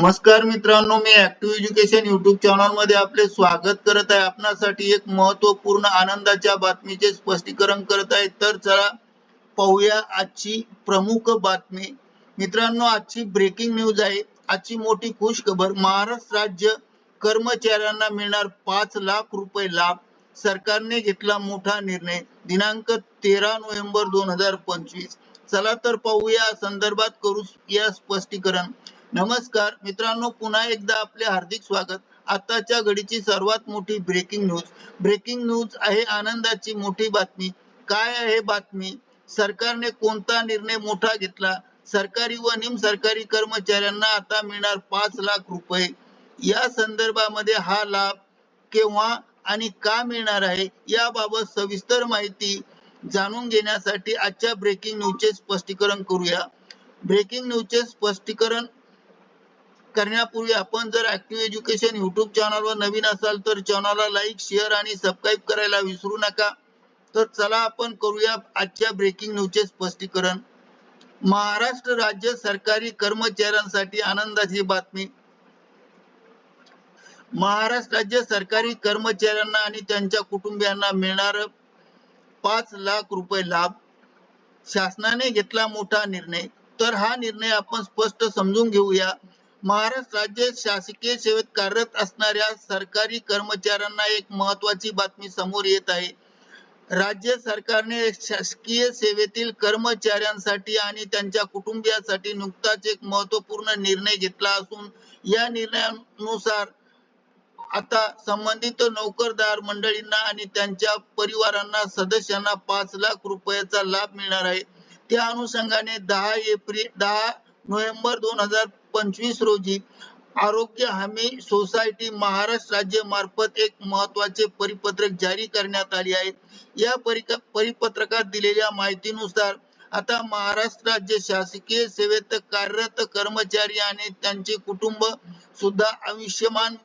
नमस्कार मित्रांनो मी ऍक्टिव्ह एज्युकेशन युट्यूब चॅनलमध्ये आपले स्वागत करत आहे. आपणासाठी एक महत्त्वपूर्ण आनंदाच्या बातमीचे स्पष्टीकरण करत आहे. तर चला पाहूया आजची प्रमुख बातमी. मित्रांनो आजची ब्रेकिंग न्यूज आहे. आजची मोठी खुश खबर महाराष्ट्र राज्य कर्मचाऱ्यांना मिळणार पाच लाख रुपये लाभ. सरकारने घेतला मोठा निर्णय दिनांक तेरा नोव्हेंबर दोन हजार पंचवीस. चला तर पाहूया संदर्भात करू या स्पष्टीकरण. नमस्कार मित्रांनो पुन्हा एकदा आपले हार्दिक स्वागत. आताच्या घडीची सर्वात मोठी ब्रेकिंग न्यूज ब्रेकिंग न्यूज आहे आनंदाची मोठी बातमी. काय आहे बातमी? सरकारने कोणता निर्णय मोठा घेतला? सरकारी व निम सरकारी कर्मचाऱ्यांना आता मिळणार पाच लाख रुपये. या संदर्भामध्ये हा लाभ केव्हा आणि का मिळणार आहे याबाबत सविस्तर माहिती जाणून घेण्यासाठी आजच्या ब्रेकिंग न्यूजचे स्पष्टीकरण करूया. ब्रेकिंग न्यूजचे स्पष्टीकरण करण्यापूर्वी आपण जर ऍक्टिव्ह एज्युकेशन युट्यूब चॅनलवर नवीन असाल तर चॅनलला लाईक शेअर आणि सबस्क्राईब करायला विसरू नका. तर चला आपण करूया आजच्या ब्रेकिंग न्यूजचे स्पष्टीकरण. महाराष्ट्र राज्य सरकारी कर्मचाऱ्यांसाठी आनंदाची बातमी. महाराष्ट्र राज्य सरकारी कर्मचाऱ्यांना आणि त्यांच्या कुटुंबियांना मिळणार पाच लाख रुपये लाभ. शासनाने घेतला मोठा निर्णय. तर हा निर्णय आपण स्पष्ट समजून घेऊया. महाराष्ट्र राज्य शासकीय सेवेत कार्यरत असणाऱ्या सरकारी कर्मचाऱ्यांना एक महत्वाची बातमी समोर येत आहे. राज्य सरकारने शासकीय सेवेतील कर्मचाऱ्यांसाठी आणि त्यांच्या कुटुंबियांसाठी नुकताच एक महत्त्वपूर्ण निर्णय घेतला असून या निर्णयानुसार आता संबंधित नोकरदार मंडळींना आणि त्यांच्या परिवारांना सदस्यांना पाच लाख रुपयाचा लाभ मिळणार आहे. त्या अनुषंगाने दहा एप्रिल दहा नोव्हेंबर दोन हजार पंचवीस रोजी आरोग्य हमी सोसायटी महाराष्ट्र राज्य मार्फत एक महत्त्वाचे परिपत्रक जारी करण्यात आले आहे या परिपत्रकात दिलेल्या माहितीनुसार आता महाराष्ट्र राज्य शासकीय सेवेत कार्यरत कर्मचारी आणि त्यांचे कुटुंब सुद्धा आयुष्यमान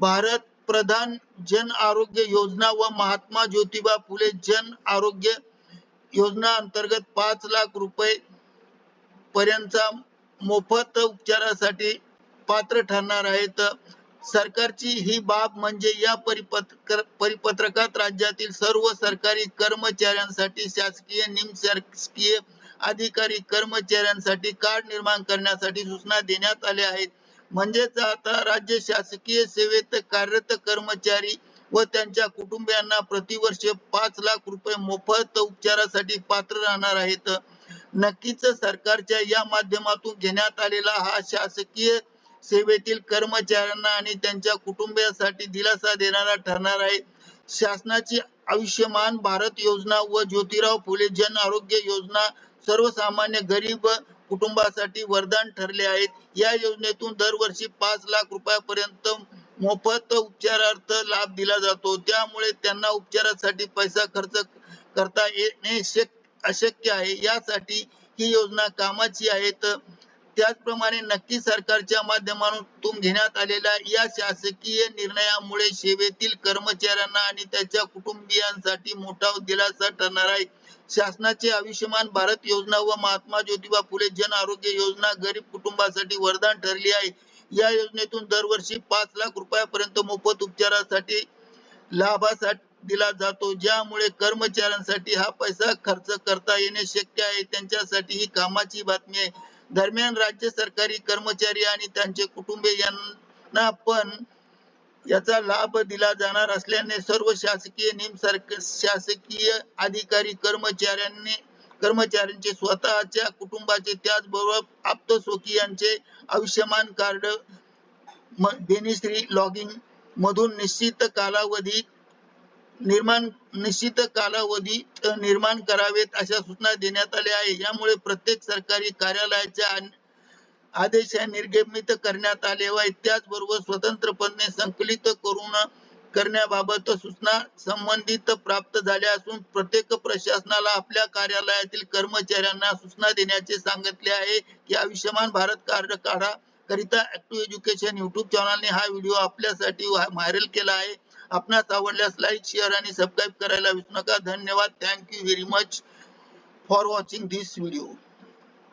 भारत प्रधान जन आरोग्य योजना व महात्मा ज्योतिबा फुले जन आरोग्य योजना अंतर्गत पाच लाख रुपये पर्यंतचा मोफत उपचारासाठी पात्र ठरणार आहेत सरकारची ही बाब म्हणजे या परिपत्र परिपत्रकात राज्यातील सर्व सरकारी कर्मचाऱ्यांसाठी शासकीय निमशासकीय अधिकारी कर्मचाऱ्यांसाठी कार्ड निर्माण करण्यासाठी सूचना देण्यात आल्या आहेत. म्हणजेच आता राज्य शासकीय सेवेत कार्यरत कर्मचारी व त्यांच्या कुटुंबियांना प्रतिवर्ष पाच लाख रुपये मोफत उपचारासाठी पात्र राहणार आहेत. नक्कीच सरकारच्या या माध्यमातून घेण्यात आलेला हा शासकीय सेवेतील कर्मचाऱ्यांना आणि त्यांच्या कुटुंबियांसाठी दिलासा देणारा ठरणार आहे. शासनाची आयुष्यमान भारत योजना व ज्योतिराव फुले जन आरोग्य योजना सर्वसामान्य गरीब कुटुंबासाठी वरदान ठरले आहेत. या योजनेतून दरवर्षी पाच लाख रुपयापर्यंत मोफत उपचारार्थ लाभ दिला जातो. त्यामुळे त्यांना उपचारासाठी पैसा खर्च करता येणे शक्य अशक्य आहे. यासाठी ही योजना कामाची आहे. त्याचप्रमाणे नक्की सरकारच्या माध्यमातून घेण्यात आलेल्या या शासकीय निर्णयामुळे सेवेतील कर्मचाऱ्यांना आणि त्याच्या कुटुंबियांसाठी मोठा दिलासा ठरणार आहे. शासनाचे आयुष्यमान भारत योजना व महात्मा ज्योतिबा फुले जन आरोग्य योजना गरीब कुटुंबासाठी वरदान ठरली आहे. या योजनेतून दरवर्षी पाच लाख रुपयापर्यंत मोफत उपचारासाठी लाभासाठी दिला जातो ज्यामुळे कर्मचाऱ्यांसाठी हा पैसा खर्च करता येणे शक्य आहे. त्यांच्यासाठी ही कामाची बातमी आहे. दरम्यान राज्य सरकारी कर्मचारी आणि त्यांचे कुटुंबे यांना पण याचा लाभ दिला जाणार असल्याने सर्व शासकीय निम शासकीय अधिकारी कर्मचाऱ्यांनी कर्मचाऱ्यांचे स्वतःच्या कुटुंबाचे त्याचबरोबर आप्तस्वकीयांचे आयुष्यमान कार्ड बेनिश्री लॉगिंग मधून निश्चित कालावधी निर्माण निश्चित कालावधीत निर्माण करावेत अशा सूचना देण्यात आल्या आहे यामुळे प्रत्येक सरकारी कार्यालयाच्या आदेश निर्गमित करण्यात आले व त्याचबरोबर स्वतंत्रपणे संकलित करून करण्याबाबत सूचना संबंधित प्राप्त झाल्या असून प्रत्येक प्रशासनाला आपल्या कार्यालयातील कर्मचाऱ्यांना सूचना देण्याचे सांगितले आहे की आयुष्यमान भारत कार्ड काढा. करिता ऍक्टिव्ह एज्युकेशन युट्यूब चॅनलने हा व्हिडिओ आपल्यासाठी व्हायरल केला आहे. आपणास आवडल्यास लाईक शेअर आणि सबस्क्राईब करायला विसरू नका. धन्यवाद. Thank you very much for watching this video